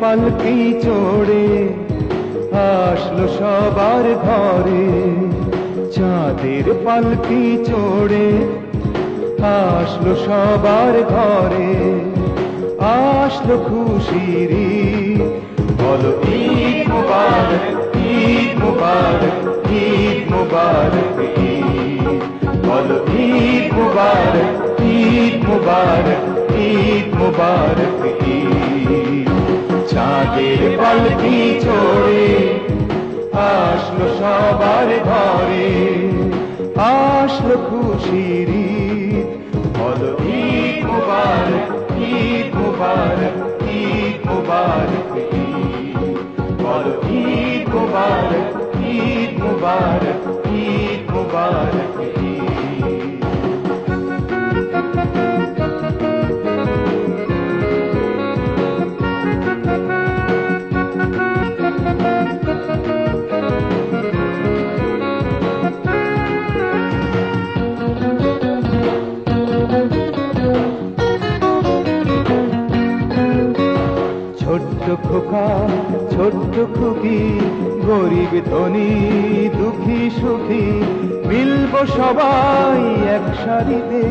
পালকি চড়ে আসলো সবার ঘরে। চাঁদের পালকি চড়ে আসলো সবার ঘরে। আসলো খুশির। বলো, ঈদ মুবারক ঈদ মুবারক ঈদ মুবারক বলো, ঈদ মুবারক ঈদ মুবারক ঈদ মুবারক, ঈদ। চাঁদের পালকি চড়ে, আসলো সবার ঘরে, আসলো খুশির বলো, ঈদ মুবারক ঈদ মুবারক ঈদ মুবারক বলো, ঈদ মুবারক ঈদ মুবারক। ছোট্ট খোকা, ছোট্ট খুকি, গরিব ধনী, দুঃখী সুখী, মিলব সবাই এক সারিতে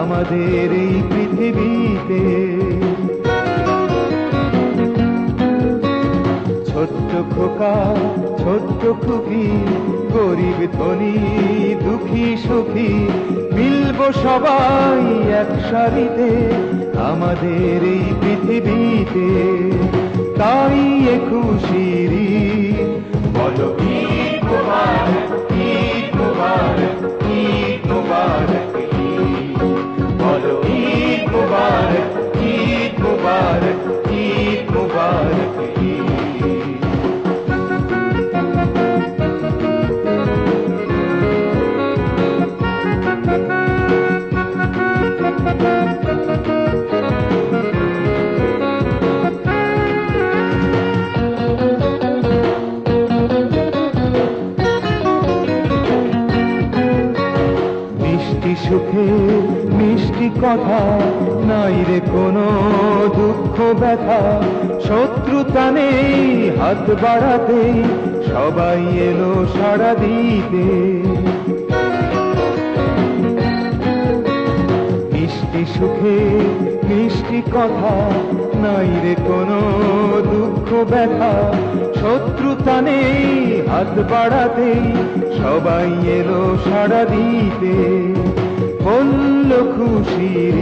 আমাদের এই পৃথিবীতে। ছোট্ট খোকা, ছোট্ট খুকি গরিব ধনী দুঃখী সুখী মিলব সবাই এক সারিতে আমাদের এই পৃথিবীতে। তাই এ খুশির মিষ্টি সুখে মিষ্টি কথা, নাই রে কোনো দুঃখ ব্যথা। শত্রুতা নেই হাত বাড়াতে, সবাই এলো সারা দিতে। কথা নাই রে কোনো দুঃখ ব্যথা। শত্রুতা নেই, হাত বাড়াতে, সবাই এলো সাড়া দিতে। বলল খুশির